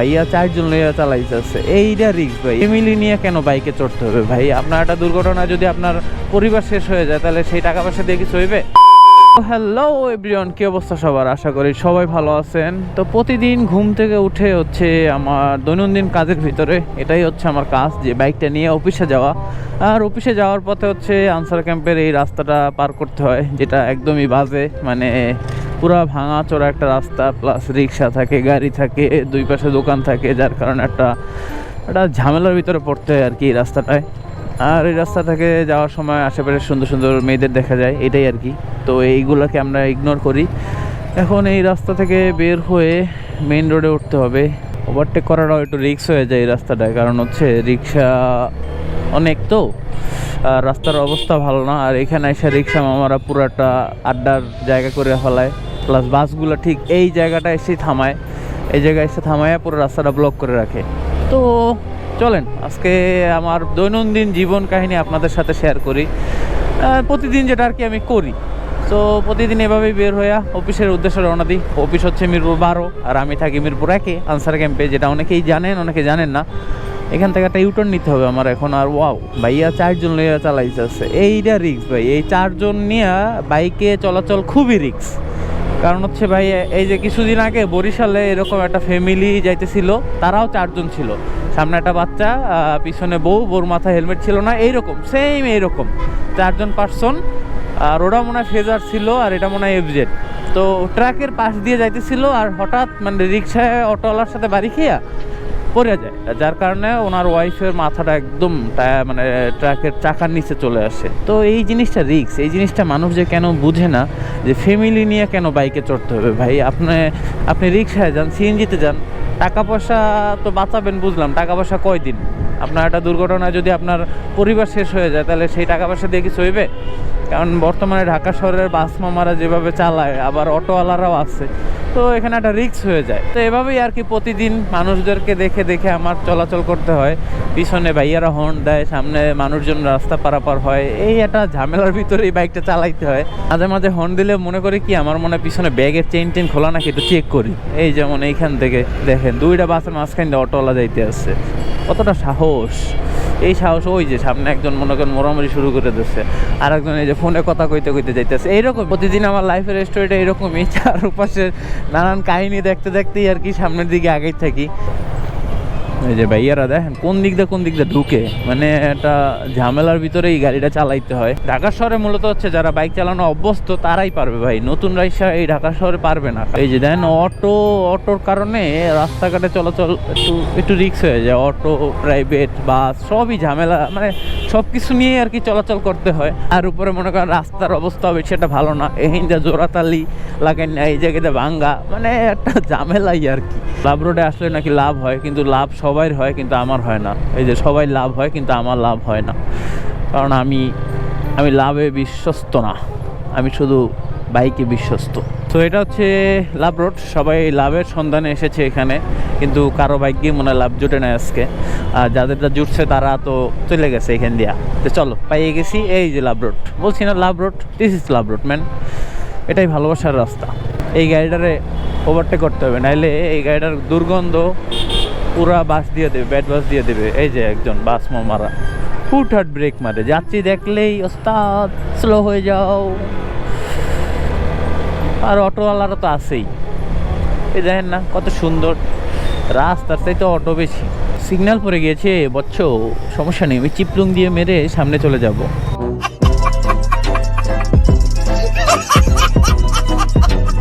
ভাইয়া চারজন লইয়া চালাইতেছে। এইটা রিক্স ভাই। ফ্যামিলি নিয়ে কেন বাইকে চড়তে হবে ভাই? আপনার একটা দুর্ঘটনা যদি আপনার পরিবার শেষ হয়ে যায়, তাহলে সেই টাকা পয়সা দিয়ে কিছু হইবে? হ্যালো এভরিওয়ান কি অবস্থা সবার? আশা করি সবাই ভালো আছেন। তো প্রতিদিন ঘুম থেকে উঠে হচ্ছে আমার দৈনন্দিন কাজের ভিতরে, এটাই হচ্ছে আমার কাজ, যে বাইকটা নিয়ে অফিসে যাওয়া। আর অফিসে যাওয়ার পথে হচ্ছে আনসার ক্যাম্পের এই রাস্তাটা পার করতে হয়, যেটা একদমই বাজে। মানে পুরা ভাঙা চোরা একটা রাস্তা প্লাস রিক্সা থাকে, গাড়ি থাকে, দুই পাশে দোকান থাকে, যার কারণে একটা একটা ঝামেলার ভিতরে পড়তে হয় আর কি এই রাস্তাটায়। আর এই রাস্তা থেকে যাওয়ার সময় আশেপাশে সুন্দর সুন্দর মেয়েদের দেখা যায়, এটাই আর কি তো এইগুলোকে আমরা ইগনোর করি। এখন এই রাস্তা থেকে বের হয়ে মেইন রোডে উঠতে হবে। ওভারটেক করাটাও একটু রিক্স হয়ে যায় এই রাস্তাটায়, কারণ হচ্ছে রিক্সা অনেক তো, আর রাস্তার অবস্থা ভালো না। আর এখানে এসে রিক্সা মামারা পুরাটা আড্ডার জায়গা করে ফেলায়। প্লাস বাসগুলো ঠিক এই জায়গাটা এসে থামায়। এই জায়গায় এসে থামায় পুরো রাস্তাটা ব্লক করে রাখে। তো চলেন, আজকে আমার দৈনন্দিন জীবন কাহিনী আপনাদের সাথে শেয়ার করি। প্রতিদিন যেটা আর কি আমি করি। তো প্রতিদিন এভাবেই বের হইয়া অফিসের উদ্দেশ্যে রওনা দিই। অফিস হচ্ছে মিরপুর বারো, আর আমি থাকি মিরপুর একে, আনসার ক্যাম্পে, যেটা অনেকেই জানেন, অনেকে জানেন না। এখান থেকে একটা ইউটার্ন নিতে হবে আমার এখন, আর ওয়াও ভাইয়া চারজন লইয়া চালাইতেছে এইটা রিক্স ভাই, এই চারজন নিয়ে বাইকে চলাচল খুবই রিক্স কারণ হচ্ছে ভাই, এই যে কিছুদিন আগে বরিশালে এরকম একটা ফ্যামিলি যাইতেছিল, তারাও চারজন ছিল। সামনে একটা বাচ্চা পিছনে বউ, বউর মাথায় হেলমেট ছিল না, এইরকম সেম এইরকম। চারজন পার্সন আর ওটা মনে হয় ফেজার ছিল, আর এটা মনে হয় এফজেড তো ট্রাকের পাশ দিয়ে যাইতেছিল, আর হঠাৎ মানে রিক্সায় অটোওয়ালার সাথে বাড়ি খেয়া পড়ে যায়। যার কারণে ওনার ওয়াইফের মাথাটা একদম মানে ট্রাকের চাকার নিচে চলে আসে। তো এই জিনিসটা রিক্স এই জিনিসটা মানুষ যে কেন বুঝে না, যে ফ্যামিলি নিয়ে কেন বাইকে চড়তে হবে? ভাই, আপনি আপনি রিক্সায় যান সিএনজিতে যান, টাকা পয়সা তো বাঁচাবেন, বুঝলাম। টাকা পয়সা কয় দিন আপনার একটা দুর্ঘটনায় যদি আপনার পরিবার শেষ হয়ে যায়, তাহলে সেই টাকা পয়সা দিয়ে কিছু হইবে কারণ বর্তমানে ঢাকা শহরের বাস মামারা যেভাবে চালায়, আবার অটোওয়ালারাও আছে, তো এখানে একটা রিস্ক হয়ে যায়। তো এভাবেই আর কি প্রতিদিন মানুষদেরকে দেখে দেখে আমার চলাচল করতে হয়। পিছনে ভাইয়ারা হর্ন দেয়, সামনে মানুষজন রাস্তা পারাপার হয়। এই একটা ঝামেলার ভিতরে এই বাইকটা চালাইতে হয়। মাঝে মাঝে হর্ন দিলে মনে করি কি, আমার মনে পিছনে ব্যাগের চেইন টেন খোলা নাকি একটু চেক করি। এই যেমন এইখান থেকে দেখেন, দুইটা বাসের মাঝখান দিয়ে অটোওয়ালা যাইতে আসছে। কতটা সাহস? এই সাহস ওই যে সামনে একজন মনে করেন মোরামরি শুরু করে দিচ্ছে। আর একজন এই যে ফোনে কথা কইতে কইতে যাইতেছে। এইরকম প্রতিদিন আমার লাইফের স্টোরিটা এরকমই। চারপাশে নানান কাহিনী দেখতে দেখতেই আর কি সামনের দিকে আগেই থাকি। এই যে ভাইয়ারা দেখেন, কোন দিক দিয়ে কোন দিক দিয়ে ঢুকে মানে একটা ঝামেলার ভিতরে এই গাড়িটা চালাইতে হয়। ঢাকা শহরে মূলত হচ্ছে যারা বাইক চালানো অভ্যস্ত, তারাই পারবে ভাই। নতুন রাইসা এই ঢাকা শহরে পারবে না। এই যে দেখেন, অটো, অটোর কারণে রাস্তাঘাটে চলাচল একটু একটু রিক্স হয়ে যায়। অটো প্রাইভেট বাস সবই ঝামেলা মানে সব কিছু নিয়ে আর কি চলাচল করতে হয়। আর উপরে মনে করেন, রাস্তার অবস্থা হবে সেটা ভালো না। এই যা জোড়াতালি লাগাই না এই জায়গাতে ভাঙ্গা মানে একটা ঝামেলাই আর কি। লাভ রোডে আসলে নাকি লাভ হয়, কিন্তু লাভ সবাইর হয়, কিন্তু আমার হয় না। এই যে সবাই লাভ হয়, কিন্তু আমার লাভ হয় না। কারণ আমি আমি লাভে বিশ্বস্ত না। আমি শুধু বাইকে বিশ্বস্ত। তো এটা হচ্ছে লাভ রোড। সবাই লাভের সন্ধানে এসেছে এখানে, কিন্তু কারও বাইক গিয়ে মনে লাভ জুটে না আজকে। আর যাদেরটা জুটছে তারা তো চলে গেছে এখান দিয়া। তো চলো, পাইয়ে গেছি। এই যে লাভ রোড। বলছি না love road this is love road man এটাই ভালোবাসার রাস্তা। এই গাড়িটারে ওভারটেক করতে হবে, নাইলে এই গাড়িটার দুর্গন্ধ পুরা বাস দিয়ে দেবে ব্যাট বাস দিয়ে দেবে। এই যে একজন বাস মামারা, হুটহাট ব্রেক মারে। যাত্রী দেখলেই, ওস্তাদ স্লো হয়ে যাও। আর অটোওয়ালারা তো আছেই। এই দেখেন না, কত সুন্দর। রাস্তার চাইতে অটো বেশি। সিগন্যাল পড়ে গিয়েছে, বচ্চ, সমস্যা নেই, আমি চিপলুং দিয়ে মেরে সামনে চলে যাব।